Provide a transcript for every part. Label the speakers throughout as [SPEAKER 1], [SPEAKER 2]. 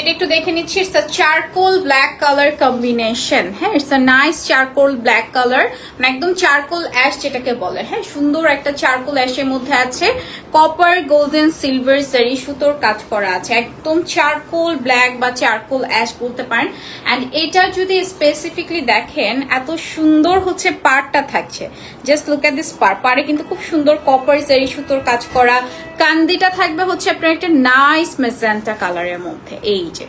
[SPEAKER 1] এটা একটু দেখে নিচ্ছি। It's a charcoal black colour combination হ্যাঁ it's a nice charcoal black colour মানে একদম চারকোল অ্যাশ যেটাকে বলে। হ্যাঁ সুন্দর একটা চারকোল অ্যাশের মধ্যে আছে। কপার গোল্ডেন সিলভার সারি সুতোর কাজ করা আছে। একদম চারকোল ব্ল্যাক বা চারকোল অ্যাশ বলতে পারেন। অ্যান্ড এটা যদি স্পেসিফিকলি দেখেন, এত সুন্দর হচ্ছে পারটা থাকছে। জাস্ট লুক এট দিস পার পারে কিন্তু খুব সুন্দর কপার সারি সুতোর কাজ করা। কান্দিটা থাকবে হচ্ছে আপনার একটা নাইস মেজেন্টা কালারের মধ্যে। এই যে।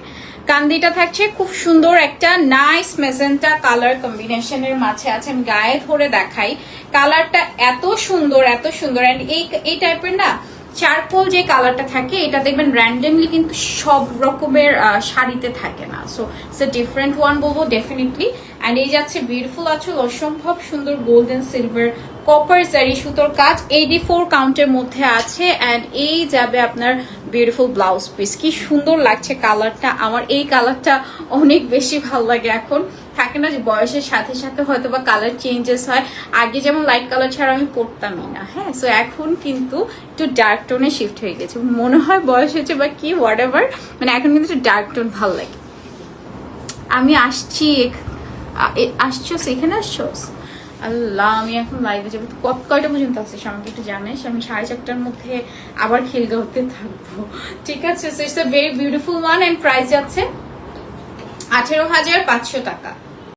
[SPEAKER 1] কান্দিটা থাকছে খুব সুন্দর একটা নাইস মেজেন্টা কালার কম্বিনেশনের মাঝে আছে। আমি গায়ে ধরে দেখাই। কালারটা এত সুন্দর এত সুন্দর। এই এই টাইপের না চারকোল যে কালারটা থাকে, এটা দেখবেন র্যান্ডমলি কিন্তু সব রকমের শাড়িতে থাকে না। So it's a different one বলব ডেফিনেটলি অ্যান্ড এই যাচ্ছে বিউটিফুল আঁচল, অসম্ভব সুন্দর গোল্ডেন সিলভার কপার জারি সুতোর কাজ। এইটি ফোর কাউন্টের মধ্যে আছে। অ্যান্ড এই যাবে আপনার বিউটিফুল ব্লাউজ পিস কি সুন্দর লাগছে কালারটা। আমার এই কালারটা অনেক বেশি ভালো লাগে এখন। থাকে না যে বয়সের সাথে সাথে হয়তো বা কালার চেঞ্জেস হয়। আগে যেমন লাইট কালার ছাড়া আমি পরতামই না হ্যাঁ? সো এখন কিন্তু একটু ডার্ক টোনে শিফট হয়ে গেছে। মনে হয় বয়স হয়েছে বা কি হোয়াট এভার মানে এখন কিন্তু একটু ডার্ক টোন ভালো লাগে। আমি আসছি এখ- আ- এ- আসছো? আল্লাহ, আমি এখন লাইভে যাব। কত কয়টা পর্যন্ত আছিস আমাকে একটু জানিস। আমি সাড়ে চারটার মধ্যে আবার খেলগা হতে থাকব। ঠিক আছে? So it's a very beautiful one and price যাচ্ছে আঠেরো হাজার পাঁচশো টাকা।